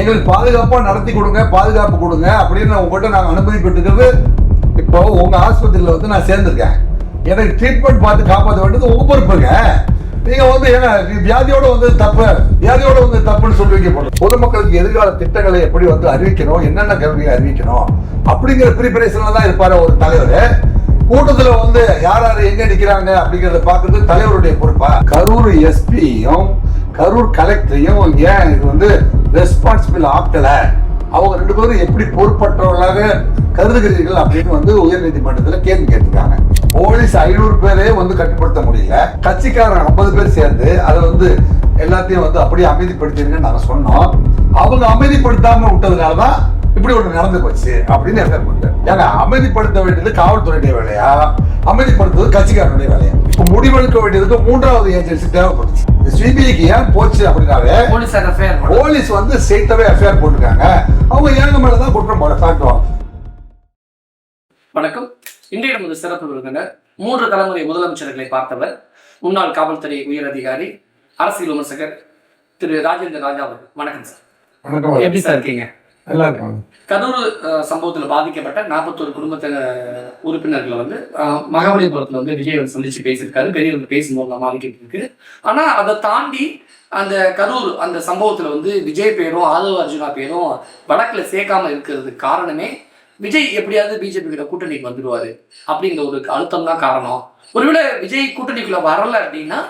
எங்களுக்கு பாதுகாப்பாக நடத்தி கொடுங்க பாதுகாப்பு கொடுங்க அப்படின்னு உங்கள்கிட்ட நாங்கள் அனுமதி பெற்றுக்கிறது இப்போ உங்கள் ஆஸ்பத்திரியில் வந்து நான் சேர்ந்துருக்கேன். எனக்கு ட்ரீட்மெண்ட் பார்த்து காப்பாற்ற வேண்டியது உங்கள் பொறுப்புங்க. நீங்கள் வந்து ஏன்னா வியாதியோட வந்து தப்பு வியாதியோட வந்து தப்புன்னு சொல்லி வைக்கப்படும் பொதுமக்களுக்கு எதிர்கால திட்டங்களை எப்படி வந்து அறிவிக்கணும் என்னென்ன கல்வியை அறிவிக்கணும் அப்படிங்கிற ப்ரிப்பரேஷனில் தான் இருப்பார் ஒரு தலைவர். கூட்டத்தில் வந்து யார் யார் எங்கே நிற்கிறாங்க அப்படிங்கிறத பார்க்குறது தலைவருடைய பொறுப்பா. கரூர் எஸ்பியும் கரூர் கலெக்டரையும் ஏன் இது வந்து ரெஸ்பான்சிபிள் ஆக்கல. அவங்க ரெண்டு பேரும் எப்படி பொறுப்பற்றவர்களாக கருதுகிறீர்கள் அப்படின்னு வந்து உயர்நீதிமன்றத்தில் கேள்வி கேட்டிருக்காங்க. போலீஸ் ஐநூறு பேரே வந்து கட்டுப்படுத்த முடியல. கட்சிக்காரன் ஐம்பது பேர் சேர்ந்து அதை வந்து எல்லாத்தையும் வந்து அப்படியே அமைதிப்படுத்திருங்கன்னு நாங்க சொன்னோம். அவங்க அமைதிப்படுத்தாம விட்டதுனாலதான் இப்படி ஒண்ணு நடந்து போச்சு அப்படின்னு எஃப்ஐஆர் போட்டு ஏன்னா அமைதிப்படுத்த வேண்டியது காவல்துறையுடைய வேலையா? அமைதிப்படுத்துவது கட்சிக்காரனுடைய வேலையா? இப்ப முடிவெடுக்க வேண்டியதுக்கு மூன்றாவது ஏஜென்சி தேவைப்படுச்சு. சிபிஐக்கு ஏன் போச்சு அப்படின்னாவே போலீஸ் வந்து ஸ்ட்ரெயிட்டாவே எஃப்ஐஆர் போட்டிருக்காங்க. அவங்க ஏங்க மேலதான் குற்றம் போட காட்டுவாங்க வணக்கம். இன்றைய நமது சிறப்பு விருந்தினர் மூன்று தலைமுறை முதலமைச்சர்களை பார்த்தவர் முன்னாள் காவல்துறை உயர் அதிகாரி அரசியல் விமர்சகர் திரு ராஜேந்திர ராஜா அவர்கள். வணக்கம் சார். வணக்கம். எப்படி சார் இருக்கீங்க? நல்லா இருக்காங்க கரூர் சம்பவத்தில் பாதிக்கப்பட்ட நாற்பத்தோரு குடும்பத்தின உறுப்பினர்களை வந்து மகாபலிபுரத்தில் வந்து விஜய் வந்து சந்திச்சு பேசியிருக்காரு. பெரியவர்கள் பேசும்போது நம்ம ஆகிட்டு இருக்கு. ஆனால் அதை தாண்டி அந்த கரூர் அந்த சம்பவத்தில் வந்து விஜய் பேரும் ஆதவ அர்ஜுனா பேரும் வடக்கில் சேர்க்காம இருக்கிறதுக்கு காரணமே விஜய் எப்படியாவது பிஜேபி கிட்ட கூட்டணிக்கு வந்துடுவாரு அப்படிங்கிற ஒரு அழுத்தம் தான் காரணம். ஒருவேளை விஜய் கூட்டணிக்குள்ள வரல அப்படின்னா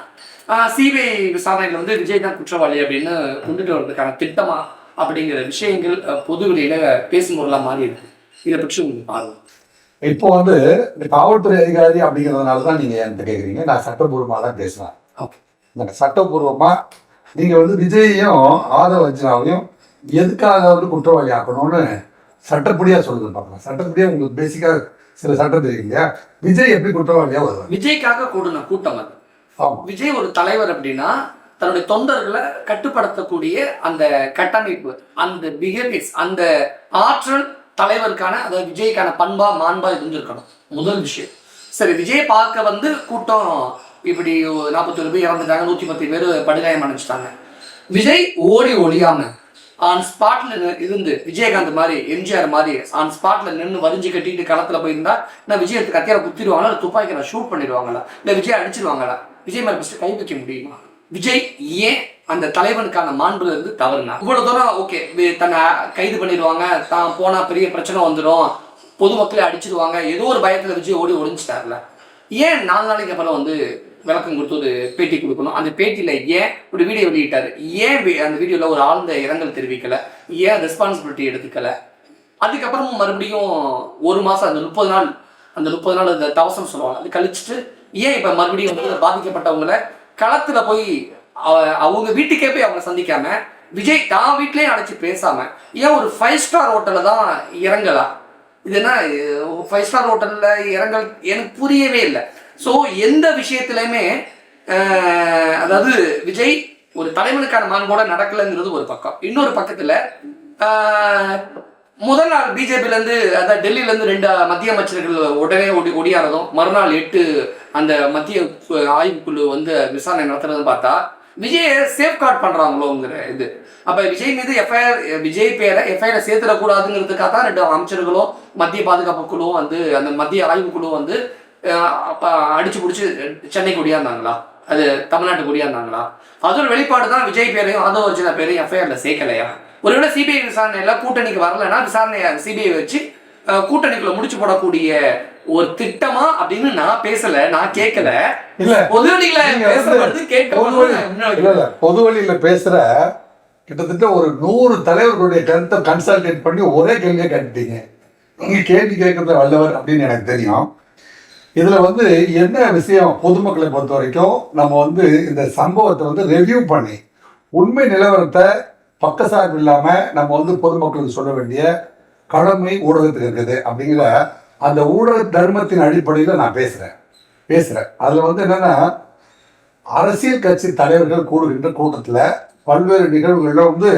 சிபிஐ விசாரணையில் வந்து விஜய் தான் குற்றவாளி அப்படின்னு கொண்டுட்டு வர்றதுக்கான திட்டமா அப்படிங்கிற விஷயங்கள் பொது வெளியில பேசும் பொருளா மாறி இருக்கு. இதை பற்றி உங்களுக்கு பார்வை இப்போ வந்து இந்த காவல்துறை அதிகாரி அப்படிங்கிறதுனால தான் நீங்க என்கிட்ட கேக்குறீங்க. நான் சட்டபூர்வமா தான் பேசுவேன். இந்த சட்டபூர்வமா நீங்க வந்து விஜயையும் ஆதவ அர்ஜுனாவையும் எதுக்காக வந்து குற்றவாளி ஆக்கணும்னு சட்டப்படியா சொல்லுது பார்க்கலாம். சட்டப்படியா உங்களுக்கு பேசிக்கா சில சட்டம் இல்லையா விஜய் எப்படி குற்றவாளியா வருவார்? விஜய்க்காக கூடின கூட்டம் அது. விஜய் ஒரு தலைவர் அப்படின்னா தன்னுடைய தொண்டர்களை கட்டுப்படுத்தக்கூடிய அந்த கட்டமைப்பு அந்த பிஹேவியர்ஸ் அந்த ஆற்றல் தலைவருக்கான அதாவது விஜய்க்கான பண்பா மாண்பா இருந்திருக்கணும். முதல் விஷயம். சரி விஜய் பார்க்க வந்து கூட்டம் இப்படி நாற்பத்தொரு பேர் இறந்துட்டாங்க நூற்றி பத்து பேர் படுகாயம் அடைஞ்சிட்டாங்க. விஜய் ஓடி ஒழியாம ஆன் ஸ்பாட்ல இருந்து விஜயகாந்த் மாதிரி எம்ஜிஆர் மாதிரி ஆன் ஸ்பாட்ல நின்று வரிஞ்சு கட்டிட்டு களத்துல போயிருந்தா நான் விஜயத்துக்கு எடுத்து கத்தியால குத்திடுவாங்களா இல்லை நான் ஷூட் பண்ணிடுவாங்களா இல்லை விஜய் அடிச்சிருவாங்களா? விஜய் மேல ஃபர்ஸ்ட் கை வைக்க முடியுமா? விஜய் ஏன் அந்த தலைவனுக்கான மாண்புல இருந்து தவறுனா? இவ்வளவு தூரம் ஓகே தன்னை கைது பண்ணிடுவாங்க தான் போனா பெரிய பிரச்சனை வந்துடும் பொதுமக்களை அடிச்சிடுவாங்க ஏதோ ஒரு பயத்துல விஜய் ஓடி ஒழிஞ்சிட்டார்ல ஏன் நாலு நாளைக்கு அப்புறம் வந்து விளக்கம் கொடுத்து ஒரு பேட்டி கொடுக்கணும்? அந்த பேட்டியில ஏன் ஒரு வீடியோ வெளியிட்டாரு? ஏன் அந்த வீடியோல ஒரு ஆழ்ந்த இரங்கல் தெரிவிக்கல? ஏன் ரெஸ்பான்சிபிலிட்டி எடுத்துக்கல? அதுக்கப்புறம் மறுபடியும் ஒரு மாசம் அந்த முப்பது நாள் அந்த முப்பது நாள் அந்த தவசம் சொல்லுவாங்க அது கழிச்சிட்டு ஏன் இப்ப மறுபடியும் வந்து பாதிக்கப்பட்டவங்களை களத்துல போய் அவ- அவங்க வீட்டுக்கே போய் அவங்க சந்திக்காம விஜய் தான் வீட்லயே அழைச்சு பேசாம ஏன் ஒரு ஃபைவ் ஸ்டார் ஹோட்டல்ல தான் இறங்கலாம் இது என்ன ஃபைவ் ஸ்டார் ஹோட்டல்ல இறங்கல் எனக்கு புரியவே இல்லை. ஸோ எந்த விஷயத்துலையுமே அதாவது விஜய் ஒரு தலைவனுக்கான மாண்போட நடக்கலைங்கிறது ஒரு பக்கம். இன்னொரு பக்கத்துல முதல் நாள் பிஜேபில இருந்து அதாவது டெல்லியில இருந்து ரெண்டு மத்திய அமைச்சர்கள் உடனே ஒடி ஒடியாரதும் மறுநாள் எட்டு அந்த மத்திய ஆய்வு ஆய்வுக்குழு வந்து விசாரணை நடத்துறது பார்த்தா விஜயை சேஃப்கார்ட் பண்றாங்களோங்கிற இது. அப்ப விஜய் மீது எஃப்ஐஆர் விஜய் பேரை எஃப்ஐஆர் சேர்த்துடக்கூடாதுங்கிறதுக்காக தான் ரெண்டு அமைச்சர்களும் மத்திய பாதுகாப்பு குழுவும் வந்து அந்த மத்திய ஆய்வு குழு வந்து அடிச்சு பிடிச்சி சென்னைக்கு ஒடியாந்தாங்களா அது தமிழ்நாட்டுக்கு ஒடியாந்தாங்களா அது ஒரு வெளிப்பாடு தான் விஜய் பேரையும் ஆதவ அர்ஜுனா பேரையும் எஃப்ஐஆர்ல சேர்க்கலையா? ஒருவேளை சிபிஐ விசாரணையில கூட்டணிக்கு வரலைன்னா விசாரணையை சிபிஐ வச்சு கூட்டணிக்குள்ள முடிச்சு போடக்கூடிய ஒரு திட்டமா அப்படின்னு நான் பேசல நான் கேட்கல இல்ல. கேட்க பொது வழி- இல்ல இல்ல. பொது வழியில பேசுற கிட்டத்தட்ட ஒரு நூறு தலைவர்களுடைய கருத்தை கன்சல்டேட் பண்ணி ஒரே கேள்வியை கேட்டுட்டீங்க. நீங்க கேள்வி கேட்கறது வல்லவர் அப்படின்னு எனக்கு தெரியும். இதுல வந்து என்ன விஷயம் பொதுமக்களை பொறுத்த வரைக்கும் நம்ம வந்து இந்த சம்பவத்தை வந்து ரெவ்யூ பண்ணி உண்மை நிலவரத்தை பக்கசார்பு இல்லாம நம்ம வந்து பொதுமக்களுக்கு சொல்ல வேண்டிய கடமை ஊடகத்துக்கு இருக்குது அப்படிங்கிற அந்த ஊடக தர்மத்தின் அடிப்படையில் நான் பேசுறேன். பேசுறேன். அதுல வந்து என்னன்னா அரசியல் கட்சி தலைவர்கள் கூடுகின்ற கூட்டத்துல பல்வேறு நிகழ்வுகள்ல வந்து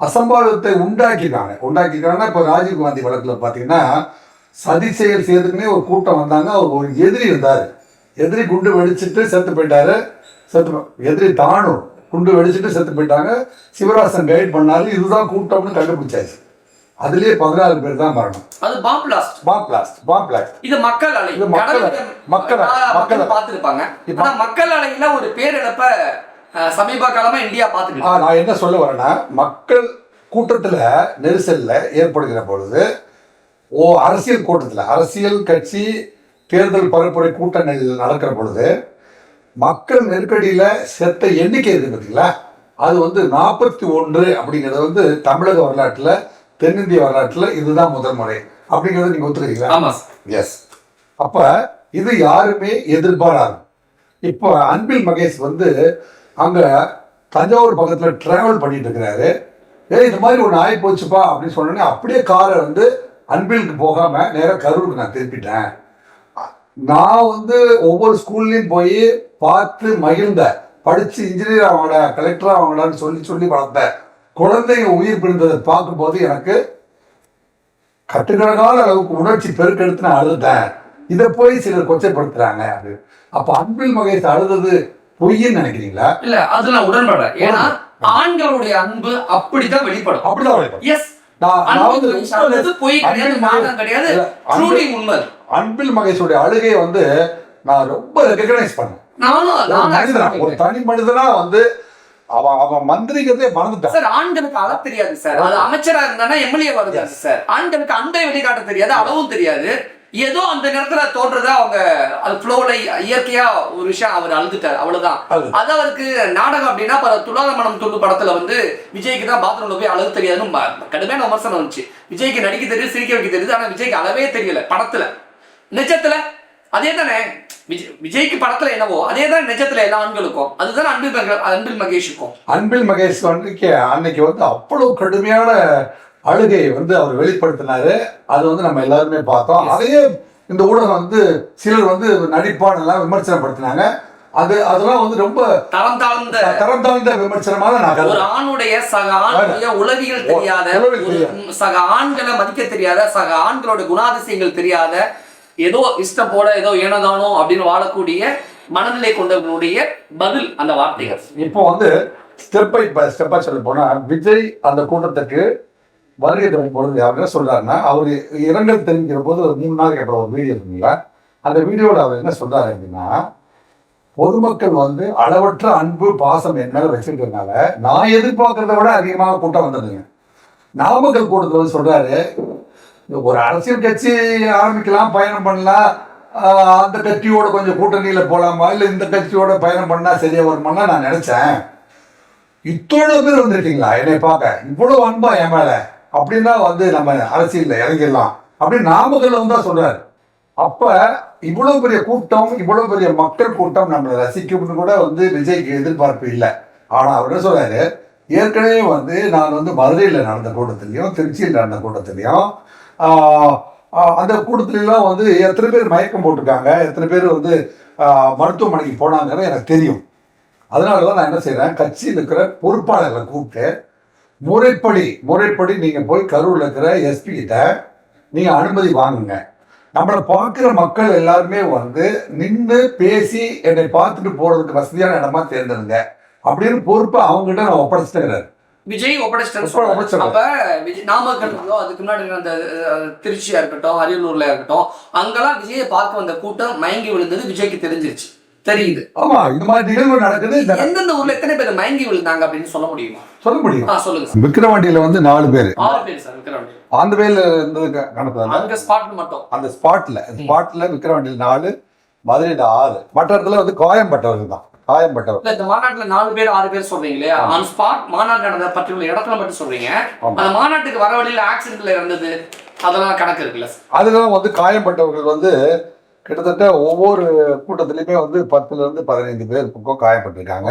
அசம்பாவிதத்தை உண்டாக்கிட்டாங்க உண்டாக்கிட்டாங்கன்னா இப்போ ராஜீவ்காந்தி வழக்கில் பார்த்தீங்கன்னா சதி செயல் செய்யறதுக்குனே ஒரு கூட்டம் வந்தாங்க. அவர் ஒரு எதிரி இருந்தார். எதிரி குண்டு வெடிச்சிட்டு செத்து போயிட்டாரு. செத்து எதிரி தானும். குண்டு வெடிச்சிட்டு செத்து போயிட்டாங்க. சிவராசன் கைட் பண்ணாரு. இதுதான் கூட்டம்னு கண்டுபிடிச்சாச்சு. அதுலயே பதினாறு பேர் தான் மரணம். அது bomb blast bomb blast bomb blast இது மக்கள் அலை. இது மக்கள் மக்கள் மக்கள். பார்த்திருப்பாங்க. இப்ப- ஆனா மக்கள் அலையில ஒரு பேரிழப்ப சமீப காலமா இந்தியா பார்த்துக்கிட்டு நான் என்ன சொல்ல வரேன்னா மக்கள் கூட்டத்துல நெரிசல்ல ஏற்படுகிற பொழுது ஓ அரசியல் கூட்டத்துல அரசியல் கட்சி தேர்தல் பரப்புரை கூட்டங்கள் நடக்கிற பொழுது மக்கள் நெருக்கடியில செத்த எண்ணிக்கை இருக்கு பார்த்தீங்களா? அது வந்து நாற்பத்தி ஒன்று அப்படிங்கிறது வந்து தமிழக வரலாற்றுல தென்னிந்திய வரலாற்றுல இதுதான் முதல் முறை. அப்படிங்கிறத நீங்க ஒத்துக்கிறீங்களா? ஆமா சார். எஸ் அப்ப இது யாருமே எதிர்பாராது. இப்போ அன்பில் மகேஷ் வந்து அங்க தஞ்சாவூர் பக்கத்துல டிராவல் பண்ணிட்டு இருக்கிறாரு. ஏய் இந்த மாதிரி ஒன்று ஆகி போச்சுப்பா அப்படின்னு சொன்னோடனே அப்படியே காரை வந்து அன்பிலுக்கு போகாம நேரா கரூருக்கு நான் திருப்பிட்டேன் நான் வந்து ஒவ்வொரு ஸ்கூல்லையும் போய் பார்த்து மகிழ்ந்த படிச்சு இன்ஜினியர் ஆகடா கலெக்டர் ஆகடான்னு சொல்லி சொல்லி வளர்த்தேன் குழந்தைங்க உயிர் பிரிந்ததை பார்க்கும்போது எனக்கு கட்டுக்கணக்கான அளவுக்கு உணர்ச்சி பெருக்கெடுத்து நான் அழுதுட்டேன். இதை போய் சிலர் கொச்சைப்படுத்துறாங்க அது. அப்ப அன்பில் மகேஷ் அழுதது பொய்ன்னு நினைக்கிறீங்களா? இல்ல அது நான் உடன்படுறேன் ஏன்னா ஆண்களுடைய அன்பு அப்படிதான் வெளிப்படும். அப்படிதான் வைப்பேன். எஸ் நான் வந்து பொய் கிடையாது கிடையாது. உண்மை அன்பில் மகேஷோடைய அழுகையை வந்து நான் ரொம்ப ரெகக்னைஸ் பண்ணேன். ஒரு. தனி மனிதனா வந்து அவன் அவன் மந்திரிக்கிறதே மறந்துட்டான். சார் ஆண்களுக்கு அள தெரியாது சார். அது அமைச்சரா இருந்தானா எம்எல்ஏ வருது சார். ஆண்களுக்கு அன்பை வெளிக்காட்ட தெரியாது அளவும் தெரியாது. ஏதோ அந்த நேரத்துல தோன்றதா அவங்க அது ஃப்ளோல இயற்கையா ஒரு விஷயம் அவர் அழுதுட்டார். அவ்வளவுதான். அது அவருக்கு நாடகம் அப்படின்னா பல துலாத மனம் துண்டு படத்துல வந்து விஜய்க்கு தான் பாத்ரூம்ல போய் அழுது தெரியாதுன்னு கடுமையான விமர்சனம் வந்துச்சு. விஜய்க்கு நடிக்க தெரியுது சிரிக்க வைக்க தெரியுது ஆனா விஜய்க்கு அளவே தெரியல படத்துல. நிஜத்துல அதே தானே விஜய் விஜய்க்கு படத்துல என்னவோ அதே தான் நிஜத்துல எல்லா ஆண்களுக்கும். அதுதான் அன்பில் அன்பில் மகேஷுக்கும். அன்பில் மகேஷ் வந்து அன்னைக்கு வந்து அவ்வளவு கடுமையான அழுகையை வந்து அவர் வெளிப்படுத்தினாரு. அது வந்து நம்ம எல்லாருமே பார்த்தோம். அதையே இந்த ஊடகம் வந்து சிலர் வந்து நடிப்பான் எல்லாம் விமர்சனப்படுத்தினாங்க. அது அதெல்லாம் வந்து ரொம்ப தரம் தாழ்ந்த தரம் தாழ்ந்த விமர்சனமாக நான் ஒரு. ஆணுடைய சக ஆணுடைய உளவியல் தெரியாது. சக ஆண்களை மதிக்க தெரியாத சக ஆண்களோட குணாதிசயங்கள் தெரியாத ஏதோ இஷ்டம் போல ஏதோ ஏனதானோ அப்படின்னு வாழக்கூடிய மனநிலை கொண்டவனுடைய பதில் அந்த வார்த்தைகள். இப்போ வந்து ஸ்டெப் பை ஸ்டெப்பா சொல்ல போனா விஜய் அந்த கூட்டத்துக்கு வருகை தரும் பொழுது அவர் சொல்றாருன்னா அவர் இரங்கல் தெரிவிக்கிற போது ஒரு மூணு நாளைக்கு அப்புறம் ஒரு வீடியோ இருக்குங்களா அந்த வீடியோவில் அவர் என்ன சொல்றாரு அப்படின்னா பொதுமக்கள் வந்து அளவற்ற அன்பு பாசம் என்ன மேல வச்சிருக்கிறதுனால நான் எதிர்பார்க்கறத விட அதிகமாக கூட்டம் வந்ததுங்க. நாமக்கல் கூட்டத்தில் வந்து சொல்றாரு ஒரு அரசியல் கட்சி ஆரம்பிக்கலாம் பயணம் பண்ணலாம். அந்த கட்சியோட கொஞ்சம் கூட்டணியில் போகலாமா இல்லை இந்த கட்சியோட பயணம் பண்ணால் சரியாக வருமானா நான் நினச்சேன். இத்தோட பேர் வந்துருக்கீங்களா? என்னை பார்க்க. இவ்வளோ அன்பா என் மேலே. அப்படின்னா வந்து நம்ம அரசியலில் இறங்கிடலாம். அப்படின்னு நாமக்கல்ல வந்து தான் சொல்றாரு. அப்போ இவ்வளோ பெரிய கூட்டம் இவ்வளோ பெரிய மக்கள் கூட்டம் நம்மளை ரசிக்கும்னு கூட வந்து விஜய்க்கு எதிர்பார்ப்பு இல்லை. ஆனால் அவர் என்ன ஏற்கனவே வந்து நான் வந்து மதுரையில் நடந்த கூட்டத்துலேயும் திருச்சியில் நடந்த கூட்டத்துலேயும் அந்த கூட்டத்திலாம் வந்து எத்தனை பேர் மயக்கம் போட்டிருக்காங்க எத்தனை பேர் வந்து மருத்துவமனைக்கு போனாங்கன்னு எனக்கு தெரியும். அதனால தான் நான் என்ன செய்கிறேன் கட்சியில் இருக்கிற பொறுப்பாளர்களை கூப்பிட்டு முறைப்படி முறைப்படி நீங்கள் போய் கரூரில் இருக்கிற எஸ்பி கிட்ட அனுமதி வாங்குங்க. நம்மளை பார்க்குற மக்கள் எல்லாருமே வந்து நின்று பேசி என்னை பார்த்துட்டு போகிறதுக்கு வசதியான இடமா தேர்ந்தெடுங்க. அப்படின்னு பொறுப்பை அவங்ககிட்ட நான் ஒப்படைச்சிட்டேன். விஜய் ஒப்படைச்சிட்டேன்னு ஒப்படை- சொல்றாரு. ஒப்படைச்சிட்டாரு. அப்ப விஜய் நாமக்கல் இருக்கட்டும், அதுக்கு முன்னாடி அந்த திருச்சியா இருக்கட்டும் அரியலூர்ல இருக்கட்டும் அங்கெல்லாம் விஜயை பார்க்க வந்த கூட்டம் மயங்கி விழுந்தது விஜய்க்கு தெரிஞ்சிருச்சு. தெரியுது. ஆமா இந்த மாதிரி நிகழ்வு நடக்குது. எந்தெந்த ஊர்ல எத்தனை பேர் மயங்கி விழுந்தாங்க அப்படின்னு சொல்ல முடியுமா? சொல்ல முடியும்? சொல்லுங்க சார் விக்கிரவாண்டியில வந்து நாலு பேர். ஆறு பேர் சார் விக்ரவாண்டி அந்த வேல இருந்தது கணக்கு அங்க ஸ்பாட் மட்டும். அந்த ஸ்பாட்ல ஸ்பாட்ல விக்கிரவாண்டியில் நாலு மதுரையில் ஆறு. மற்ற இடத்துல வந்து காயம்பட்டவர்கள் தான். காயம்பட்டவர். இந்த மாநாட்டுல நாலு பேர் ஆறு பேர் சொல்றீங்க இல்லையா ஆமா. ஆன் ஸ்பாட் மாநாடு நடந்த பர்டிகுலர் இடத்துல மட்டும் சொல்றீங்க. அந்த மாநாட்டுக்கு வர வழியில ஆக்சிடென்ட்ல இருந்தது அதெல்லாம் கணக்கு இருக்குல்ல அதுதான் வந்து காயம்பட்டவர்கள் வந்து கிட்டத்தட்ட ஒவ்வொரு கூட்டத்திலையுமே வந்து பத்துல இருந்து பதினைந்து பேர் பக்கம் காயப்பட்டிருக்காங்க.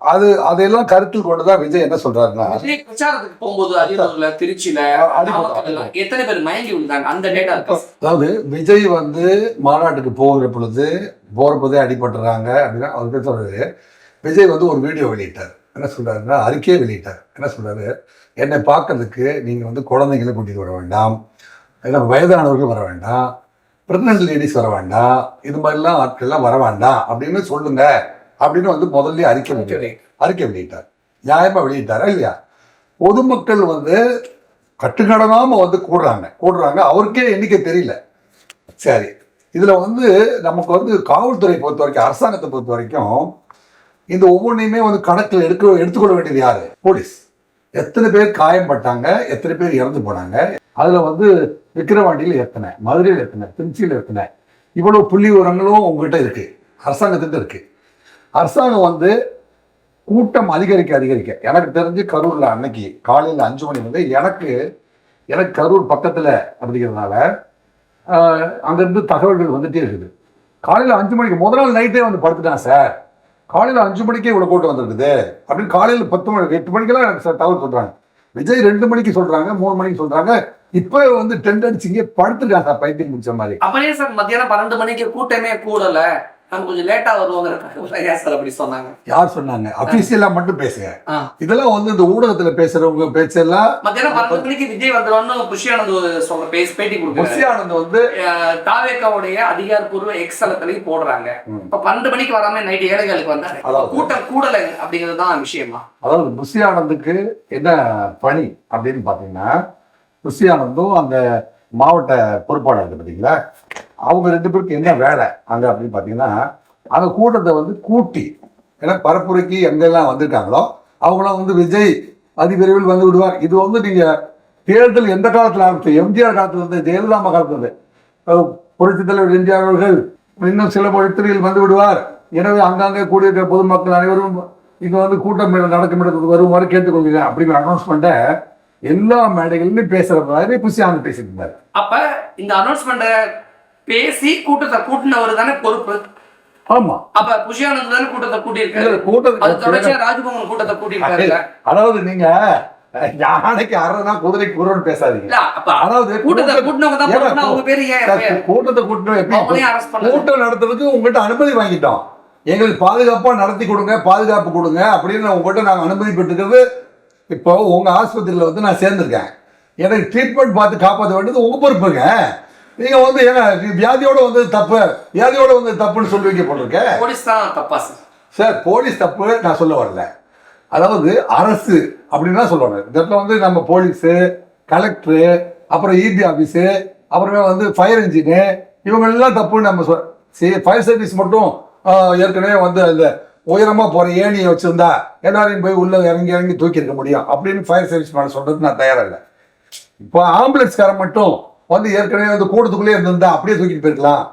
அது அதையெல்லாம் கருத்தில் கொண்டு தான் விஜய் என்ன சொல்றாருன்னா பிரச்சாரத்துக்கு போகும்போது அரியலூர்ல திருச்சியில எத்தனை பேர் மயங்கி விழுந்தாங்க அந்த டேட்டா அதாவது விஜய் வந்து மாநாட்டுக்கு போகிற பொழுது போற போதே அடிபட்டுறாங்க அப்படின்னா அவர் பேர் சொல்றாரு விஜய் வந்து ஒரு வீடியோ வெளியிட்டார். என்ன சொல்றாருன்னா அறிக்கையை வெளியிட்டார். என்ன சொல்றாரு என்னை பார்க்கறதுக்கு நீங்க வந்து குழந்தைங்களை கூட்டிட்டு வர வேண்டாம். இல்லை வயதானவர்கள் வர வேண்டாம். பிரெக்னன்ட் லேடிஸ் வர வேண்டாம். இது மாதிரிலாம் ஆட்கள்லாம் வர வேண்டாம். அப்படின்னு சொல்லுங்க. அப்படின்னு வந்து முதல்ல அறிக்கை. அறிக்கை வெளியிட்டார். நியாயமா வெளியிட்டாரா இல்லையா? பொதுமக்கள் வந்து கட்டுக்கடனாம வந்து கூடுறாங்க. கூடுறாங்க. அவருக்கே எண்ணிக்கை தெரியல. சரி. இதுல வந்து நமக்கு வந்து காவல்துறை பொறுத்த வரைக்கும் அரசாங்கத்தை பொறுத்த வரைக்கும் இந்த ஒவ்வொன்றையுமே வந்து கணக்கில் எடுக்க எடுத்துக்கொள்ள வேண்டியது யாரு? போலீஸ். எத்தனை பேர் காயம்பட்டாங்க எத்தனை பேர் இறந்து போனாங்க அதுல வந்து விக்கிரவாண்டியில் எத்தனை மதுரையில் எத்தனை திருச்சியில் எத்தனை இவ்வளவு புள்ளி விவரங்களும் உங்ககிட்ட இருக்கு. அரசாங்கத்திட்ட இருக்கு. அரசாங்கம் வந்து கூட்டம் அதிகரிக்க அதிகரிக்க. எனக்கு தெரிஞ்சு கரூரில் அன்னைக்கு காலையில் அஞ்சு மணி வந்து எனக்கு எனக்கு கரூர் பக்கத்தில் அப்படிங்கிறதுனால அங்கேருந்து தகவல்கள் வந்துகிட்டே இருக்குது. காலையில் அஞ்சு மணிக்கு முதல் நாள் நைட்டே வந்து படுத்துட்டான் சார். காலையில் அஞ்சு மணிக்கே இவ்வளோ கூட்டம் வந்துருக்குது. அப்படின்னு காலையில் பத்து மணி எட்டு மணிக்கெல்லாம் எனக்கு சார் தகவல் சொல்கிறாங்க விஜய் ரெண்டு மணிக்கு சொல்கிறாங்க மூணு மணிக்கு சொல்கிறாங்க இப்போ வந்து டென்ட் அடிச்சு இங்கே படுத்துருக்காங்க சார் பைத்தியம் முடிச்ச மாதிரி. அப்படியே சார் மத்தியானம் பன்னெண்டு மணிக்கு கூட்டமே கூடல. நம்ம கொஞ்சம் லேட்டா வருவோங்கிற சார் அப்படி சொன்னாங்க. யார் சொன்னாங்க? அஃபீஷியலாக மட்டும் பேசுங்க. இதெல்லாம் வந்து இந்த ஊடகத்தில் பேசுகிறவங்க பேச்செல்லாம் மத்தியானம் பன்னெண்டு மணிக்கு விஜய் வந்துருவான்னு புஷியானந்த் சொல்ற பேசி பேட்டி கொடுக்குறாரு. முசியானந்த் வந்து தாவேக்காவுடைய அதிகாரப்பூர்வ எக்ஸலத்திலையும் போடுறாங்க. இப்ப பன்னெண்டு மணிக்கு வராம நைட் ஏழைகளுக்கு வந்தாரு. கூட்டம் கூடல அப்படிங்கிறது தான் விஷயமா? அதாவது புஷி ஆனந்துக்கு என்ன பணி அப்படின்னு பார்த்தீங்கன்னா புஷி ஆனந்தும் அந்த மாவட்ட பொறுப்பாளர் இருக்கு பார்த்தீங்களா? அவங்க ரெண்டு பேருக்கு என்ன வேலை அங்கே அப்படின்னு பார்த்தீங்கன்னா அந்த கூட்டத்தை வந்து கூட்டி ஏன்னா பரப்புரைக்கு எங்கெல்லாம் வந்திருக்காங்களோ அவங்களாம் வந்து விஜய் அதிவிரைவில் வந்து விடுவார். இது வந்து நீங்கள் தேர்தல் எந்த காலத்தில் ஆரம்பிச்சு எம்ஜிஆர் காலத்துல இருந்து ஜெயலலிதா அம்மா காலத்துல இருந்து. புரட்சித் தலைவர் எம்ஜிஆர் அவர்கள் இன்னும் சில எழுத்துறையில் வந்து விடுவார். எனவே அங்கங்கே கூடியிருக்கிற பொதுமக்கள் அனைவரும் இங்கே வந்து கூட்டம் நடக்கும் இடத்துக்கு வருமாறு கேட்டுக்கொள்கிறேன் அப்படிங்கிற அனௌன்ஸ்மெண்ட்டை எல்லா மேடைகளிலும் பேசுகிற மாதிரி புஷி ஆனந்த் பேசிட்டு இருந்தார். இந்த அனௌன்ஸ்மெண்ட்டை பேசி கூட்டத்தை கூட்டினவர் தானே பொறுப்பு? ஆமா. அப்ப புஷியானந்த் தானே கூட்டத்தை கூட்டியிருக்காரு? இல்ல, கூட்டத்துக்கு அது தொடர்ச்சியா ராஜ்பவன் கூட்டத்தை கூட்டியிருக்காரு அதாவது நீங்க யானைக்கு அறனா குதிரைக்கு குருவன் பேசாதீங்க. அதாவது கூட்டத்தை கூட்டத்தை- கூட்டத்தை கூட்டம் நடத்துறதுக்கு உங்ககிட்ட அனுமதி வாங்கிட்டோம். எங்களுக்கு பாதுகாப்பா நடத்தி கொடுங்க பாதுகாப்பு கொடுங்க அப்படின்னு உங்ககிட்ட நாங்க அனுமதி பெற்றுக்கிறது இப்போ உங்க ஆஸ்பத்திரியில வந்து நான் சேர்ந்திருக்கேன். எனக்கு ட்ரீட்மெண்ட் பார்த்து காப்பாற்ற வேண்டியது உங்க பொறுப்புங்க. நீங்க வந்து ஏங்க வியாதியோட வந்து தப்பு வியாதியோட வந்து தப்புன்னு சொல்லி வைக்க போட்டிருக்கேன் போலீஸ் தான் தப்பா சார். சார் போலீஸ் தப்பு நான் சொல்ல வரல. அதாவது அரசு அப்படின்னு தான் சொல்லுவாங்க இந்த இடத்துல வந்து நம்ம போலீஸு கலெக்டரு அப்புறம் இபி ஆஃபீஸு அப்புறமே வந்து ஃபயர் இன்ஜினு இவங்க எல்லாம் தப்புன்னு நம்ம சொல் சரி ஃபயர் சர்வீஸ் மட்டும் ஏற்கனவே வந்து அந்த உயரமாக போகிற ஏணியை வச்சுருந்தா எல்லாரையும் போய் உள்ளே இறங்கி இறங்கி தூக்கி இருக்க முடியும் அப்படின்னு ஃபயர் சர்வீஸ் மேலே சொல்கிறது நான் தயாராக இல்லை. இப்போ ஆம்புலன்ஸ்காரன் மட்டும் வந்து ஏற்கனவே வந்து கூட்டத்துக்குள்ளே இருந்திருந்தா அப்படியே தூக்கிட்டு போயிருக்கலாம்.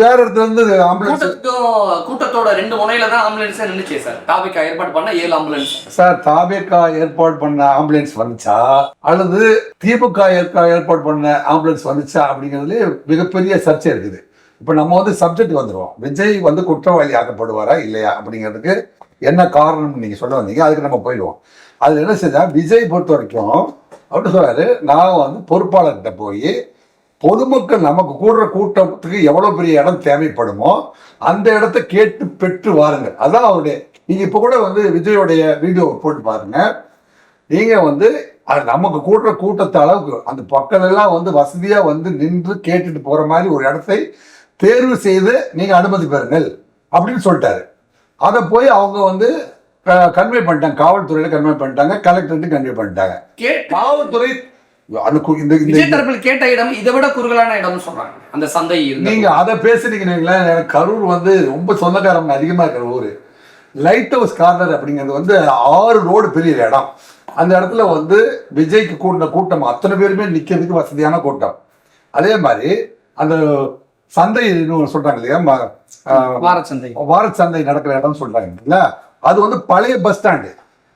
வேற இடத்துல இருந்து ஆம்புலன்ஸ் கூட்டத்தோட ரெண்டு முனையில தான் ஆம்புலன்ஸே நின்னுச்சு சார். டாபிக் ஏற்பாடு பண்ண ஏழு ஆம்புலன்ஸ் சார் தாபேக்கா ஏற்பாடு பண்ண ஆம்புலன்ஸ் வந்துச்சா? அல்லது திமுக ஏற்பாடு பண்ண ஆம்புலன்ஸ் வந்துச்சா அப்படிங்கிறதுலே மிகப்பெரிய சர்ச்சை இருக்குது. இப்போ நம்ம வந்து சப்ஜெக்ட் வந்துடுவோம் விஜய் வந்து குற்றவாளி ஆக்கப்படுவாரா இல்லையா அப்படிங்கிறதுக்கு என்ன காரணம்னு நீங்கள் சொல்ல வந்தீங்க. அதுக்கு நம்ம போயிடுவோம். அதில் என்ன செஞ்சா விஜய் பொறுத்த வரைக்கும் அப்படின்னு சொல்றாரு நான் வந்து பொறுப்பாளர்கிட்ட போய் பொதுமக்கள் நமக்கு கூடுற கூட்டத்துக்கு எவ்வளோ பெரிய இடம் தேவைப்படுமோ அந்த இடத்த கேட்டு பெற்று வாருங்க அதான் அவருடைய நீங்கள் இப்போ கூட வந்து விஜயோடைய வீடியோ போட்டு பாருங்க. நீங்கள் வந்து அது நமக்கு கூடுற கூட்டத்தை அளவுக்கு அந்த பக்கம் எல்லாம் வந்து வசதியாக வந்து நின்று கேட்டுட்டு போகிற மாதிரி ஒரு இடத்தை தேர்வு செய்து நீங்கள் அனுமதி பெறுங்கள் அப்படின்னு சொல்லிட்டாரு. அதை போய் அவங்க வந்து கன்வே பண்ணிட்டாங்க. காவல்துறையில கன்வே பண்ணிட்டாங்க. கலெக்டர்கிட்ட கன்வே பண்ணிட்டாங்க. காவல்துறை இந்த விஜய் கேட்ட இடம் இதை விட குறுகலான இடம்னு சொல்றாங்க அந்த சந்தை நீங்க அதை பேசுனீங்கன்னா எனக்கு கரூர் வந்து ரொம்ப சொந்தக்காரங்க அதிகமா இருக்கிற ஊரு. லைட் ஹவுஸ் கார்னர் அப்படிங்கிறது வந்து ஆறு ரோடு பெரிய இடம். அந்த இடத்துல வந்து விஜய்க்கு கூட்டின கூட்டம் அத்தனை பேருமே நிக்கிறதுக்கு வசதியான கூட்டம். அதே மாதிரி அந்த சந்தை சொல்றாங்க இல்லையா ஆஹ் வாரச்சந்தை. வாரச்சந்தை நடக்கிற இடம் சொல்றாங்க இல்ல அது வந்து பழைய பஸ் ஸ்டாண்டு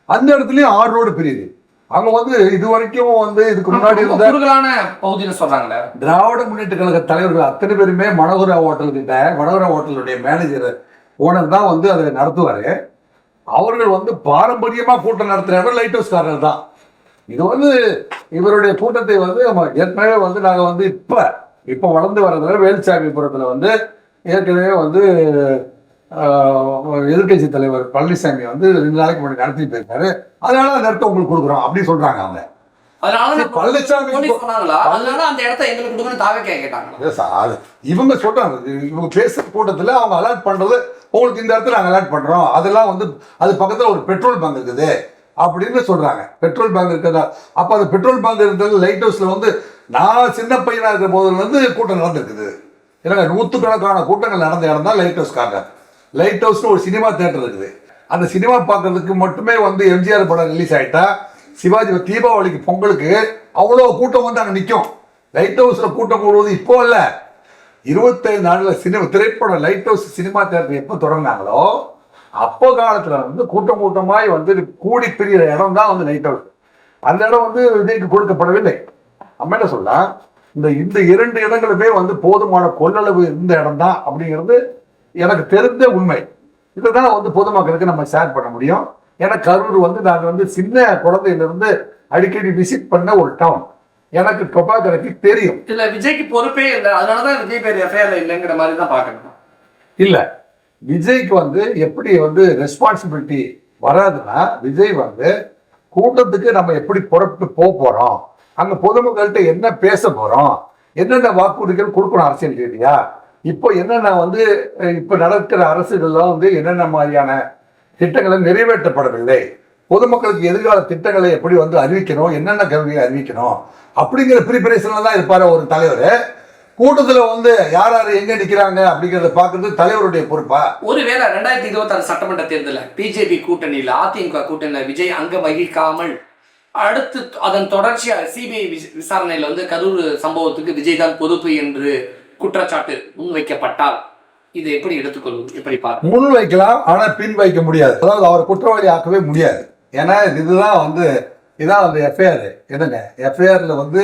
அந்த இடத்துலயும் ஆறு ரோடு பெரியது. அங்க வந்து இது வரைக்கும் வந்து இதுக்கு முன்னாடி இருந்த பகுதின்னு சொல்றாங்களே. திராவிட முன்னேற்ற கழக தலைவர்கள் அத்தனை பேருமே மனோகரா ஹோட்டல் கிட்ட மனோகரா ஹோட்டலுடைய மேனேஜர் ஓனர் தான் வந்து அதை நடத்துவாரு. அவர்கள் வந்து பாரம்பரியமா கூட்டம் நடத்துற இடம் லைட் ஹவுஸ் காரர் தான். இது வந்து இவருடைய கூட்டத்தை வந்து ஏற்கனவே வந்து நாங்க வந்து இப்ப இப்ப வளர்ந்து வர்றதுல வேலுச்சாமிபுரத்துல வந்து ஏற்கனவே வந்து எதிர்கட்சி தலைவர் பழனிசாமி வந்து ரெண்டு நாளைக்கு முன்னாடி நடத்தி போயிருக்காரு. அதனால அந்த இடத்த உங்களுக்கு கொடுக்குறோம் அப்படி சொல்றாங்க அவங்க. இவங்க சொல்றாங்க. இவங்க பேசுற கூட்டத்துல அவங்க அலர்ட் பண்றது உங்களுக்கு இந்த இடத்துல நாங்கள் அலாட் பண்ணுறோம் அதெல்லாம் வந்து அது பக்கத்தில் ஒரு பெட்ரோல் பங்க் இருக்குது அப்படின்னு சொல்கிறாங்க பெட்ரோல் பங்க் இருக்கிறதா அப்போ அந்த பெட்ரோல் பங்க் இருக்கிறது லைட் ஹவுஸில் வந்து நான் சின்ன பையனாக இருக்கிற போதுலேருந்து கூட்டம் நடந்திருக்குது. இல்லைங்க நூற்றுக்கணக்கான கூட்டங்கள் நடந்த இடம் தான் லைட் ஹவுஸ் கார்னர் லைட் ஹவுஸ்னு ஒரு சினிமா தேட்டர் இருக்குது. அந்த சினிமா பார்க்கறதுக்கு மட்டுமே வந்து எம்ஜிஆர் படம் ரிலீஸ் ஆகிட்டா சிவாஜி தீபாவளிக்கு பொங்கலுக்கு அவ்வளோ கூட்டம் வந்து அங்கே நிற்கும் லைட் ஹவுஸில் கூட்டம் கூடுவது இப்போ இல்லை இருபத்தைந்து நாளில் சினிமா திரைப்படம் லைட் ஹவுஸ் சினிமா தேட்டர் எப்போ தொடங்கினாங்களோ அப்போ காலத்தில் வந்து கூட்டம் கூட்டமாய் வந்து கூடி பிரிகிற இடம் தான் வந்து லைட் ஹவுஸ் அந்த இடம் வந்து விஜய்க்கு கொடுக்கப்படவில்லை. நம்ம என்ன சொல்லலாம் இந்த இந்த இரண்டு இடங்களுமே வந்து போதுமான கொள்ளளவு இருந்த இடம் தான் அப்படிங்கிறது எனக்கு தெரிந்த உண்மை. இதை தான் வந்து பொதுமக்களுக்கு நம்ம ஷேர் பண்ண முடியும். ஏன்னா கரூர் வந்து நாங்கள் வந்து சின்ன குழந்தையிலிருந்து அடிக்கடி விசிட் பண்ண ஒரு டவுன் எனக்கு டொபாக்கரைக்கு தெரியும். இல்ல விஜய்க்கு பொறுப்பே இல்லை. அதனாலதான் விஜய் பேர் எஃப்ஐஆர்ல இல்லைங்கிற மாதிரி தான் பார்க்கணும். இல்ல. விஜய்க்கு வந்து எப்படி வந்து ரெஸ்பான்சிபிலிட்டி வராதுன்னா விஜய் வந்து கூட்டத்துக்கு நம்ம எப்படி புறப்பட்டு போக போறோம்? அங்க பொதுமக்கள்கிட்ட என்ன பேச போறோம்? என்னென்ன வாக்குறுதிகள் கொடுக்கணும் அரசியல் ரீதியா? இப்போ என்னென்ன வந்து இப்போ நடக்கிற அரசுகள்லாம் வந்து என்னென்ன மாதிரியான திட்டங்களை நிறைவேற்றப்படவில்லை? பொதுமக்களுக்கு எதிர்கால திட்டங்களை எப்படி வந்து அறிவிக்கணும்? என்னென்ன கல்வியை அறிவிக்கணும்? அப்படிங்கிற ப்ரிப்பரேஷனில் தான் இருப்பார் ஒரு தலைவர். கூட்டத்தில் வந்து யார் யார் எங்க நிக்கிறாங்க அப்படிங்கறத பாக்குறது தலைவருடைய பொறுப்பா? ஒருவேளை ரெண்டாயிரத்தி இருபத்தாறு சட்டமன்ற தேர்தலில் பிஜேபி கூட்டணியில் அதிமுக கூட்டணியில் விஜய் அங்க வகிக்காமல் அடுத்து அதன் தொடர்ச்சியாக சிபிஐ விசாரணையில் வந்து கரூர் சம்பவத்துக்கு விஜய் தான் பொறுப்பு என்று குற்றச்சாட்டு முன்வைக்கப்பட்டால் இதை எப்படி எடுத்துக்கொள்வது? எப்படி பாரு முன் வைக்கலாம் ஆனா பின் வைக்க முடியாது. அதாவது அவரை குற்றவாளி ஆக்கவே முடியாது. ஏன்னா இதுதான் வந்து இதான் அந்த எஃப்ஐஆர் என்னங்க? எஃப்ஐஆர்ல வந்து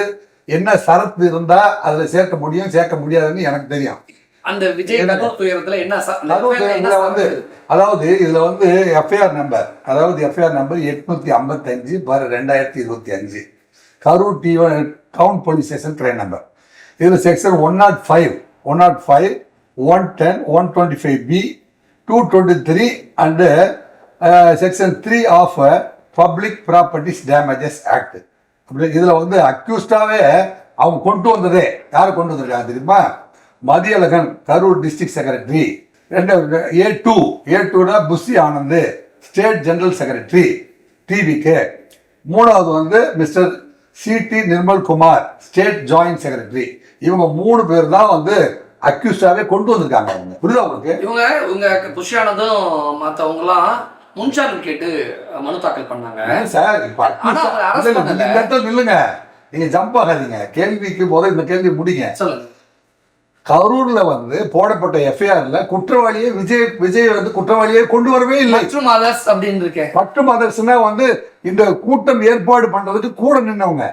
என்ன சரத்து இருந்தா அதுல சேர்க்க முடியும் சேர்க்க முடியாதுன்னு எனக்கு தெரியும். அந்த விஜய் துயரத்துல என்ன வந்து? அதாவது இதுல வந்து எஃப்ஐஆர் நம்பர் அதாவது எஃப்ஐஆர் நம்பர் எட்நூத்தி ஐம்பத்தஞ்சு பார் ரெண்டாயிரத்தி இருபத்தி அஞ்சு. Karur T town police station train number இதில் section one naught five one naught five one ten one twenty five B two twenty three and section three of public properties damages act அப்படி இதில் வந்து அக்யூஸ்டாகவே அவங்க கொண்டு வந்ததே. யார் கொண்டு வந்திருக்காங்க தெரியுமா? மதியழகன் கரூர் டிஸ்ட்ரிக்ட் செக்ரட்டரி ரெண்டு ஏ டூ ஏ டூனா Bussy Anand state general secretary டிவிக்கு மூணாவது வந்து mister CD Nirmal Kumar state joint secretary இவங்க மூணு பேர் தான் வந்து அக்யூஸ்டாவே கொண்டு வந்திருக்காங்க அவங்க. புரியுதா உங்களுக்கு? இவங்க இவங்க புஷியானதும் மத்தவங்கலாம் முன்ஜாமீன் கேட்டு மனு தாக்கல் பண்ணாங்க. சார் நில்லுங்க. நீங்க ஜம்ப் ஆகாதீங்க. கேள்விக்கு முதல் இந்த கேள்வி முடிங்க. சொல்லுங்க. கரூர்ல வந்து போடப்பட்ட எஃப்ஐஆர்ல குற்றவாளியை விஜய் விஜய் வந்து குற்றவாளியை கொண்டு வரவே இல்லை. மற்றும் அதர்ஸ் அப்படின்னு இருக்கேன் மற்றும் அதர்ஸ்னா வந்து இந்த கூட்டம் ஏற்பாடு பண்றதுக்கு கூட நின்னவங்க.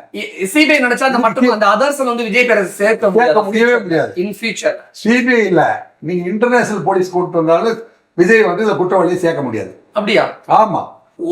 சிபிஐ நினைச்சா அந்த மட்டும் அந்த அதர்ஸ் வந்து விஜய் பேரை சேர்க்க சேர்க்க முடியவே முடியாது. இன் ஃபியூச்சர் சிபிஐ இல்ல நீங்க இன்டர்நேஷனல் போலீஸ் கொண்டு வந்தாலும் விஜய் வந்து இந்த குற்றவாளியை சேர்க்க முடியாது. அப்படியா? ஆமா.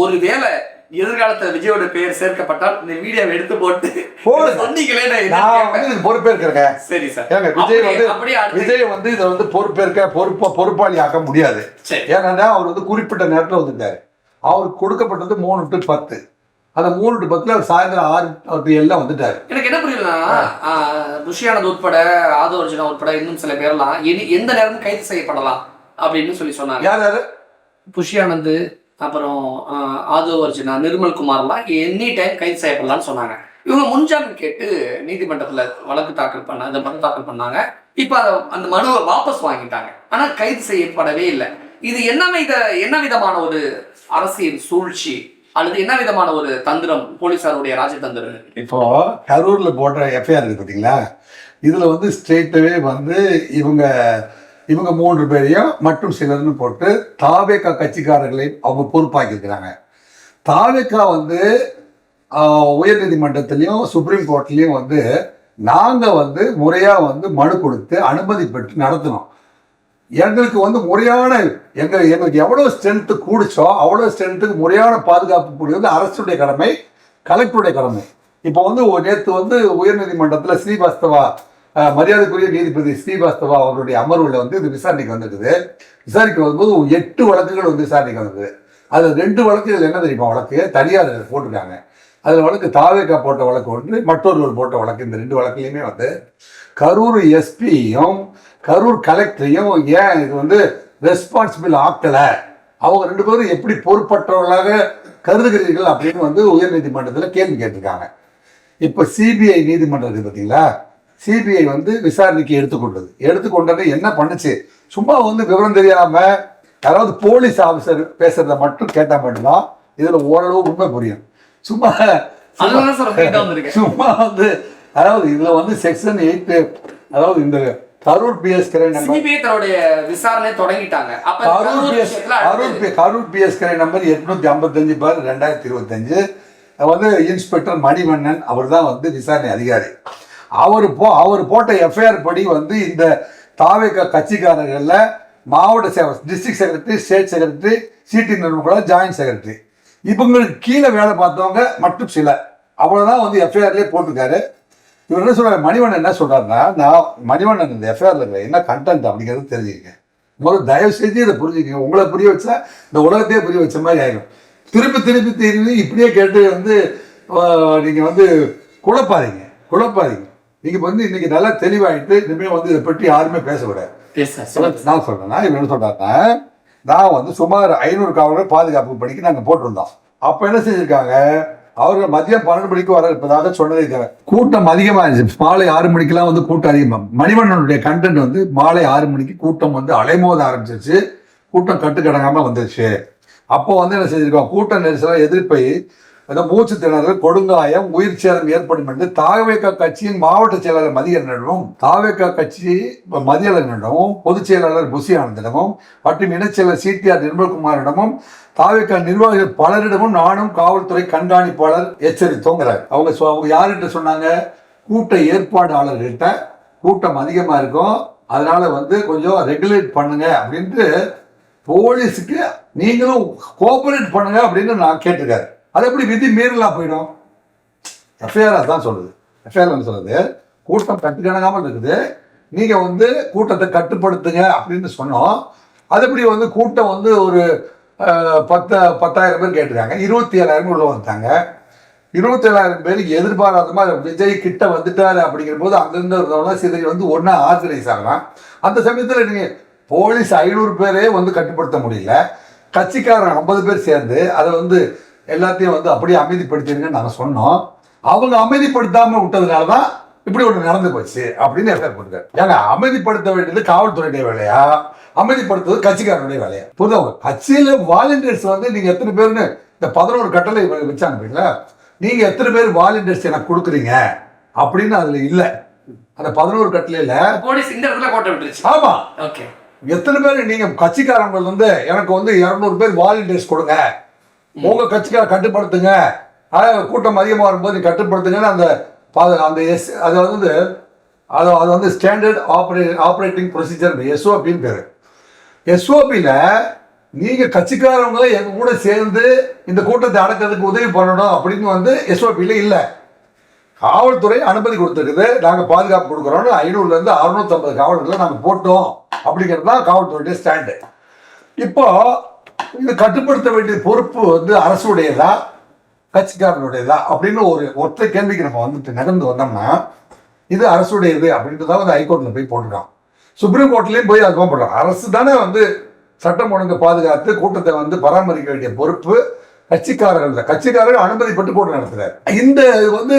ஒருவேளை எதிர்காலத்துல விஜயோட பெயர் சேர்க்கப்பட்டால் இந்த வீடியோவை எடுத்து போட்டு. சொன்னீங்களே நான். வந்து இதுக்கு பொறுப்பேற்கிறேங்க. சரி சார். ஏங்க விஜய் வந்து விஜய் வந்து இதை வந்து பொறுப்பேற்க பொறுப்பா பொறுப்பாளி ஆக்க முடியாது. சரி. ஏன்னா அவர் வந்து குறிப்பிட்ட நேரத்தில் வந்துட்டாரு. அவருக்கு கொடுக்கப்பட்டது மூணு டு பத்து. அந்த மூணு டு பத்துல சாயந்தரம் ஆறு டு எல்லாம் வந்துட்டாரு. எனக்கு என்ன புரியலன்னா புஷியானது உட்பட ஆதவ அர்ஜுனா உட்பட இன்னும் சில பேர்லாம் எந்த நேரமும் கைது செய்யப்படலாம் அப்படின்னு சொல்லி சொன்னாங்க. யார் யாரு? புஷியானந்து அப்புறம் ஆஹ், ஆதவ அர்ஜுனா நிர்மல் குமார்லாம் எனி டைம் கைது செய்யப்படலாம்னு சொன்னாங்க. இவங்க முன்ஜாமீன் கேட்டு நீதிமன்றத்தில் வழக்கு தாக்கல் பண்ண அந்த மனு தாக்கல் பண்ணாங்க. இப்போ அதை அந்த மனுவை வாபஸ் வாங்கிட்டாங்க. ஆனால் கைது செய்யப்படவே இல்லை. இது என்ன வித என்ன விதமான ஒரு அரசியல் சூழ்ச்சி? அல்லது என்ன விதமான ஒரு தந்திரம்? போலீசாருடைய ராஜதந்திரம் இப்போ கரூர்ல போடுற எஃப்ஐஆர் இருக்கு பார்த்தீங்களா இதுல வந்து ஸ்ட்ரெயிட்டவே வந்து இவங்க இவங்க மூன்று பேரையும் மற்றும் சிலர்னு போட்டு தாவேக்கா கட்சிக்காரர்களை அவங்க பொறுப்பாக்கியிருக்கிறாங்க. தாவேக்கா வந்து உயர்நீதிமன்றத்திலையும் சுப்ரீம் கோர்ட்லேயும் வந்து நாங்கள் வந்து முறையாக வந்து மனு கொடுத்து அனுமதி பெற்று நடத்தினோம் எங்களுக்கு வந்து முறையான எங்கள் எங்களுக்கு எவ்வளோ ஸ்ட்ரென்த்து கூடிச்சோ அவ்வளோ ஸ்ட்ரென்த்துக்கு முறையான பாதுகாப்பு கூடியது அரசுடைய கடமை கலெக்டருடைய கடமை. இப்போ வந்து நேற்று வந்து உயர்நீதிமன்றத்தில் ஸ்ரீவாஸ்தவா மரியாதைக்குரிய நீதிபதி ஸ்ரீவாஸ்தவா அவருடைய அமர்வில் வந்து இது விசாரணைக்கு வந்திருக்குது. விசாரிக்க வரும்போது எட்டு வழக்குகள் வந்து விசாரணைக்கு வந்தது. அது ரெண்டு வழக்கு இதில் என்ன தெரியுமா வழக்கு? தனியார் போட்டிருக்காங்க. அதில் வழக்கு தாவேக்கா போட்ட வழக்கு ஒன்று மற்றொருவர் போட்ட வழக்கு. இந்த ரெண்டு வழக்குலையுமே வந்து கரூர் எஸ்பியும் கரூர் கலெக்டரையும் ஏன் இது வந்து ரெஸ்பான்சிபிள் ஆக்கலை? அவங்க ரெண்டு பேரும் எப்படி பொறுப்பற்றவர்களாக கருதுகிறீர்கள் அப்படின்னு வந்து உயர்நீதிமன்றத்தில் கேள்வி கேட்டிருக்காங்க. இப்போ சிபிஐ நீதிமன்றம் இருக்குது பார்த்தீங்களா சிபிஐ வந்து விசாரணைக்கு எடுத்துக்கொண்டது. எடுத்துக்கொண்டது என்ன பண்ணுச்சு? சும்மா வந்து விவரம் தெரியாம யாராவது போலீஸ் ஆஃபீஸர் பேசுறத மட்டும் கேட்டா மட்டும்தான் இதுல ஓரளவு உண்மை புரியும். சும்மா சும்மா வந்து அதாவது இதுல வந்து செக்ஷன் எயிட் அதாவது இந்த கரூர் பிஎஸ் விசாரணை தொடங்கிட்டாங்க. Karur PS Karur Karur PS crime number எட்நூத்தி ஐம்பத்தஞ்சு பார் ரெண்டாயிரத்தி இருபத்தஞ்சு. வந்து இன்ஸ்பெக்டர் மணிவண்ணன் அவர் தான் வந்து விசாரணை அதிகாரி. அவர் போ அவர் போட்ட எஃப்ஐஆர் படி வந்து இந்த தாவேக கட்சிக்காரர்களில் மாவட்ட சேவை district secretary state secretary CD நிறுவனம் ஜாயின்ட் செக்ரட்டரி இவங்களுக்கு கீழே வேலை பார்த்தவங்க மட்டும் சில. அவ்வளோதான் வந்து எஃப்ஐஆர்லேயே போட்டிருக்காரு. இவர் என்ன சொல்கிறார் மணிவண்ணன் என்ன சொல்கிறாருன்னா நான் மணிவண்ணன் இந்த எஃப்ஐஆரில் இருக்கிற என்ன கண்டென்ட் அப்படிங்கிறது தெரிஞ்சுக்கங்க. முதல்ல தயவு செஞ்சு இதை புரிஞ்சுக்கங்க. உங்களை புரிய வச்சா இந்த உலகத்தையே புரிய வச்ச மாதிரி ஆயிடும் திருப்பி திருப்பி திரும்பி இப்படியே கேட்டு வந்து நீங்கள் வந்து குழப்பாதீங்க. குழப்பாதீங்க. நீங்க வந்து இன்னைக்கு நல்லா தெளிவாயிட்டு இனிமேல் வந்து இதை பற்றி யாருமே sir. சொல்லுங்க. நான் சொல்றேன்னா இவன் என்ன சொல்றாருன்னா நான் வந்து சுமார் ஐநூறு காவலர் பாதுகாப்பு பணிக்கு நாங்கள் போட்டிருந்தோம். அப்போ என்ன செஞ்சிருக்காங்க? அவர்கள் மதியம் பன்னெண்டு மணிக்கு வர இருப்பதாக சொன்னதை தவிர கூட்டம் அதிகமாக இருந்துச்சு. மாலை ஆறு மணிக்கெல்லாம் வந்து கூட்டம் அதிகமாக மணிவண்ணனுடைய கண்டென்ட் வந்து மாலை ஆறு மணிக்கு கூட்டம் வந்து அலைமோத ஆரம்பிச்சிருச்சு. கூட்டம் கட்டுக்கடங்காம வந்துருச்சு. அப்போ வந்து என்ன செஞ்சிருக்கோம்? கூட்ட நெரிசலை எதிர்ப்பை மூச்சு திணறல் கொடுங்காயம் உயிர் சேதம் ஏற்படும் என்று தாவேக்கா கட்சியின் மாவட்ட செயலாளர் மதியனிடமும் தாவேக்கா கட்சி மதியலனிடமும் பொதுச் செயலாளர் புசி ஆனந்திடமும் மற்றும் இணைச்செயலர் சிடிஆர் நிர்மல்குமாரிடமும் தாவேக்கா நிர்வாகிகள் பலரிடமும் நானும் காவல்துறை கண்காணிப்பாளர் எச்சரித்தோங்கிறார். அவங்க அவங்க யார்கிட்ட சொன்னாங்க? கூட்ட ஏற்பாடாளர்கிட்ட கூட்டம் அதிகமாக இருக்கும். அதனால வந்து கொஞ்சம் ரெகுலேட் பண்ணுங்க அப்படின்ட்டு போலீஸுக்கு நீங்களும் கோஆபரேட் பண்ணுங்க அப்படின்னு நான் கேட்டிருக்காரு. அது எப்படி விதி மீறலா போயிடும்? எஃப்ஐஆர் தான் சொல்லுது. எஃப்ஐஆர் சொல்லுது கூட்டம் கட்டுக்கணங்காமல் இருக்குது. நீங்கள் வந்து கூட்டத்தை கட்டுப்படுத்துங்க அப்படின்னு சொன்னோம். அது எப்படி வந்து கூட்டம் வந்து ஒரு பத்து பத்தாயிரம் பேர் கேட்டிருக்காங்க. இருபத்தி ஏழாயிரம் உள்ள வந்தாங்க இருபத்தி ஏழாயிரம் பேர் எதிர்பாராத மாதிரி விஜய் கிட்ட வந்துட்டாரு அப்படிங்கிற போது அங்கிருந்து இருந்தவங்க சிதறி வந்து ஒன்றா ஆர்கனைஸ் ஆகலாம். அந்த சமயத்தில் நீங்கள் போலீஸ் ஐநூறு பேரே வந்து கட்டுப்படுத்த முடியல. கட்சிக்காரன் ஐம்பது பேர் சேர்ந்து அதை வந்து எல்லாத்தையும் வந்து அப்படியே அமைதிப்படுத்திருங்கன்னு நாங்கள் சொன்னோம். அவங்க அமைதிப்படுத்தாம விட்டதுனால தான் இப்படி ஒன்று நடந்து போச்சு அப்படின்னு எஃப்ஐஆர் போட்டுருக்காரு ஏங்க அமைதிப்படுத்த வேண்டியது காவல்துறையுடைய வேலையா? அமைதிப்படுத்துவது கட்சிக்காரனுடைய வேலையா? புரியுதா கட்சியில வாலண்டியர்ஸ் வந்து நீங்க எத்தனை பேர்னு இந்த பதினோரு கட்டளை வச்சாங்க பாத்தீங்களா? நீங்க எத்தனை பேர் வாலண்டியர்ஸ் எனக்கு கொடுக்குறீங்க? அப்படின்னு அதுல இல்ல. அந்த பதினோரு கட்டளையில போலீஸ் இந்த இடத்துல கோட்டை விட்டுருச்சு. ஆமா. ஓகே. எத்தனை பேர் நீங்க கட்சிக்காரங்க வந்து எனக்கு வந்து இருநூறு பேர் வாலண்டியர்ஸ் கொடுங்க. உங்க கட்சிக்கார கட்டுப்படுத்துங்க. அதாவது கூட்டம் அதிகமாக வரும்போது கட்டுப்படுத்துங்கன்னு அந்த அந்த எஸ் அது வந்து அது அது வந்து ஸ்டாண்டர்ட் ஆப்ரே ஆப்ரேட்டிங் ப்ரொசீஜர் எஸ்ஓபின்னு பேர். எஸ்ஓபியில் நீங்கள் கட்சிக்காரவங்க எங்கள் கூட சேர்ந்து இந்த கூட்டத்தை அடக்கிறதுக்கு உதவி பண்ணணும் அப்படின்னு வந்து எஸ்ஓபியில் இல்லை. காவல்துறை அனுமதி கொடுத்துருக்குது. நாங்கள் பாதுகாப்பு கொடுக்குறோம்னு ஐநூறுலேருந்து அறுநூத்தம்பது காவலர்களை நாங்கள் போட்டோம். அப்படிங்கிறது தான் காவல்துறையுடைய ஸ்டாண்டு இப்போது இது கட்டுப்படுத்த வேண்டிய பொறுப்பு வந்து அரசுடையதா கட்சிக்காரனுடையதா அப்படின்னு ஒரு ஒற்றை கேள்விக்கு நம்ம வந்துட்டு நகர்ந்து வந்தோம்னா இது அரசுடையது அப்படின்றத வந்து ஹைகோர்ட்டில் போய் போட்டுருக்கான் சுப்ரீம் கோர்ட்லேயும் போய் அதுதான் போடுறான் அரசு தானே வந்து சட்டம் ஒழுங்கு பாதுகாத்து கூட்டத்தை வந்து பராமரிக்க வேண்டிய பொறுப்பு கட்சிக்காரர்கள் கட்சிக்காரர்கள் அனுமதிப்பட்டு கூட்டம் நடத்துறாரு. இந்த வந்து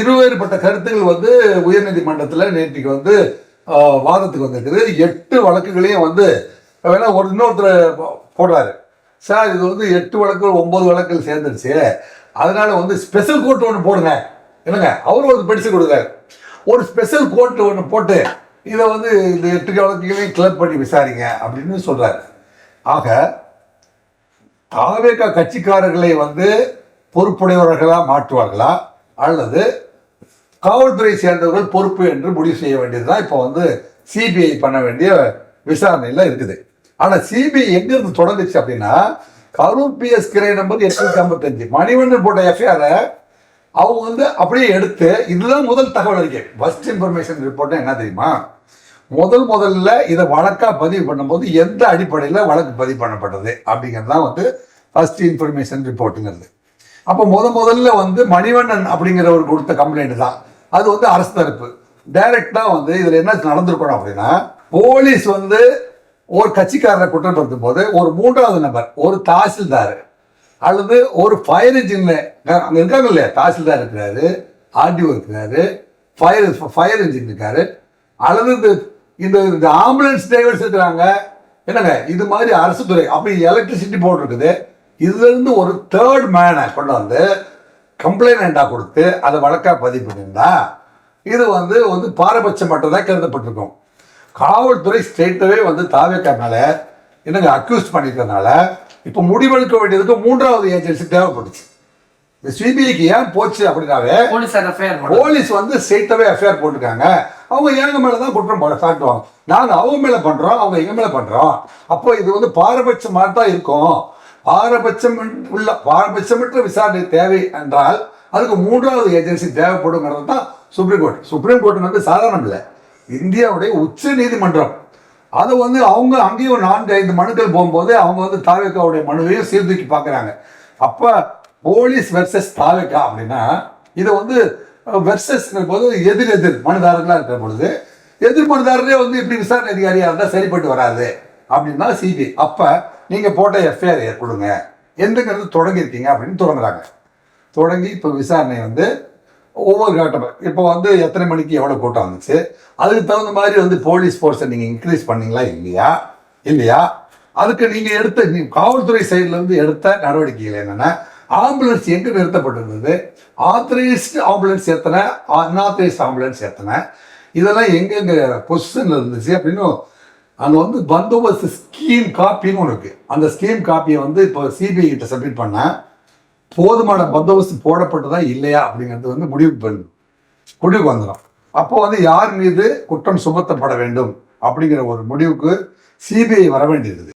இருவேறுபட்ட கருத்துக்கள் வந்து உயர்நீதிமன்றத்தில் நேற்றுக்கு வந்து வாதத்துக்கு வந்திருக்குது. எட்டு வழக்குகளையும் வந்து வேணா ஒரு இன்னொருத்தர் போடுறாரு. சார் இது வந்து எட்டு வழக்குகள் ஒம்பது வழக்குகள் சேர்ந்துருச்சு. அதனால வந்து ஸ்பெஷல் கோர்ட் ஒன்று போடுங்க. என்னங்க? அவரும் ஒரு படிச்சு கொடுக்குறாரு. ஒரு ஸ்பெஷல் கோர்ட் ஒன்று போட்டு இதை வந்து இந்த எட்டு வழக்குகளையும் கிளப் பண்ணி விசாரிங்க அப்படின்னு சொல்கிறாரு ஆக தாவேக கட்சிக்காரர்களை வந்து பொறுப்புடையவர்களாக மாற்றுவார்களா? அல்லது காவல்துறை சேர்ந்தவர்கள் பொறுப்பு என்று முடிவு செய்ய வேண்டியதுதான் இப்போ வந்து சிபிஐ பண்ண வேண்டிய விசாரணையில் இருக்குது. ஆனால் சிபிஐ எங்கிருந்து தொடங்குச்சு அப்படின்னா கரூர் பிஎஸ் கிரை நம்பர் எட்நூத்தி ஐம்பத்தஞ்சு. மணிவண்ணன் போட்ட எஃப்ஐஆரை அவங்க வந்து அப்படியே எடுத்து இதுதான் முதல் தகவல் அறிக்கை. ஃபர்ஸ்ட் இன்ஃபர்மேஷன் ரிப்போர்ட் என்ன தெரியுமா? முதல் முதல்ல இதை வழக்காக பதிவு பண்ணும்போது எந்த அடிப்படையில் வழக்கு பதிவு பண்ணப்பட்டது அப்படிங்கிறது தான் வந்து ஃபர்ஸ்ட் இன்ஃபர்மேஷன் ரிப்போர்ட்டுங்கிறது அப்போ முத முதல்ல வந்து மணிவண்ணன் அப்படிங்கிறவர் கொடுத்த கம்ப்ளைண்ட் தான். அது வந்து அரசு தரப்பு. டைரக்டாக வந்து இதில் என்ன நடந்திருக்கணும் அப்படின்னா போலீஸ் வந்து ஒரு கட்சிக்காரரை குற்றப்படுத்தும் போது ஒரு மூன்றாவது நபர் ஒரு தாசில்தார் அல்லது ஒரு ஃபயர் இன்ஜின் அங்கே இருக்காங்க இல்லையா தாசில்தார் இருக்கிறாரு ஆர்டிஓ இருக்கிறாரு ஃபயர் ஃபயர் இன்ஜின் இருக்காரு அல்லது இந்த இந்த இந்த ஆம்புலன்ஸ் டிரைவர்ஸ் இருக்கிறாங்க என்னங்க இது மாதிரி அரசு துறை அப்படி எலக்ட்ரிசிட்டி போர்டு இருக்குது இதுலேருந்து ஒரு தேர்ட் மேனை கொண்டு வந்து கம்ப்ளைண்டாக கொடுத்து அதை வழக்காக பதிவு பண்ணியிருந்தா இது வந்து வந்து பாரபட்சம் மட்டும் தான் கருதப்பட்டிருக்கும். காவல்துறை ஸ்டேட்டவே வந்து தாவேக்கா மேல என்னங்க அக்யூஸ் பண்ணிக்கிறதுனால இப்போ முடிவெடுக்க வேண்டியதுக்கு மூன்றாவது ஏஜென்சி தேவைப்பட்டுச்சு. இந்த சிபிஐக்கு ஏன் போச்சு அப்படின்னாவே போலீஸ் வந்து ஸ்ட்ரெயிட்டாவே எஃப்ஐஆர் போட்டிருக்காங்க. அவங்க எங்க மேல தான் குற்றம் சாட்டுவாங்க நாங்க அவங்க மேல பண்றோம் அவங்க எங்க மேல பண்றோம். அப்போ இது வந்து பாரபட்சமாக தான் இருக்கும். பாரபட்சம் உள்ள பாரபட்சமற்ற விசாரணை தேவை என்றால் அதுக்கு மூன்றாவது ஏஜென்சி தேவைப்படுங்கிறது தான் சுப்ரீம் கோர்ட் சுப்ரீம் கோர்ட் வந்து சாதாரணம் இல்லை. இந்தியாவுடைய உச்ச நீதிமன்றம். அது வந்து அவங்க அங்கேயும் நான்கு ஐந்து மனுக்கள் போகும்போது அவங்க வந்து தாவேக்காவுடைய மனுவையும் சீர்தூக்கி பார்க்குறாங்க. அப்போ போலீஸ் வெர்சஸ் தாவேக்கா அப்படின்னா இதை வந்து வெர்சஸ் போது எதிர் எதிர் மனுதாரர்களாக இருக்கிற பொழுது எதிர் மனுதாரரே வந்து இப்படி விசாரணை அதிகாரியாக இருந்தால் சரிப்பட்டு வராது அப்படின்னா சிபிஐ அப்போ நீங்கள் போட்ட எஃப்ஐஆர் கொடுங்க எந்தங்கிறது தொடங்கியிருக்கீங்க அப்படின்னு தொடங்குறாங்க. தொடங்கி இப்போ விசாரணை வந்து ஒவ்வொரு கட்டம் இப்போ வந்து எத்தனை மணிக்கு எவ்வளோ கூட்டம் வந்துச்சு? அதுக்கு தகுந்த மாதிரி வந்து போலீஸ் ஃபோர்ஸை நீங்கள் இன்க்ரீஸ் பண்ணீங்களா இல்லையா? இல்லையா? அதுக்கு நீங்கள் எடுத்த நீ காவல்துறை சைட்லேருந்து எடுத்த நடவடிக்கைகள் என்னென்னா? ஆம்புலன்ஸ் எங்கே நிறுத்தப்பட்டிருந்தது? ஆத்தரைஸ்டு ஆம்புலன்ஸ் எத்தனை? அன்ஆத்தரைஸ்ட் ஆம்புலன்ஸ் எத்தனை? இதெல்லாம் எங்கெங்க பொசிஷனில் இருந்துச்சு அப்படின்னு அங்கே வந்து பந்தோபஸ்து ஸ்கீம் காப்பின்னு ஒன்று இருக்குது அந்த ஸ்கீம் காப்பியை வந்து இப்போ சிபிஐ கிட்ட சப்மிட் பண்ணேன். போதுமான பந்தோபஸ்து போடப்பட்டதா இல்லையா அப்படிங்கிறது வந்து முடிவு பண்ணு முடிவுக்கு வந்துடும் அப்போ வந்து யார் மீது குற்றம் சுமத்தப்பட வேண்டும் அப்படிங்கிற ஒரு முடிவுக்கு சிபிஐ வர வேண்டியது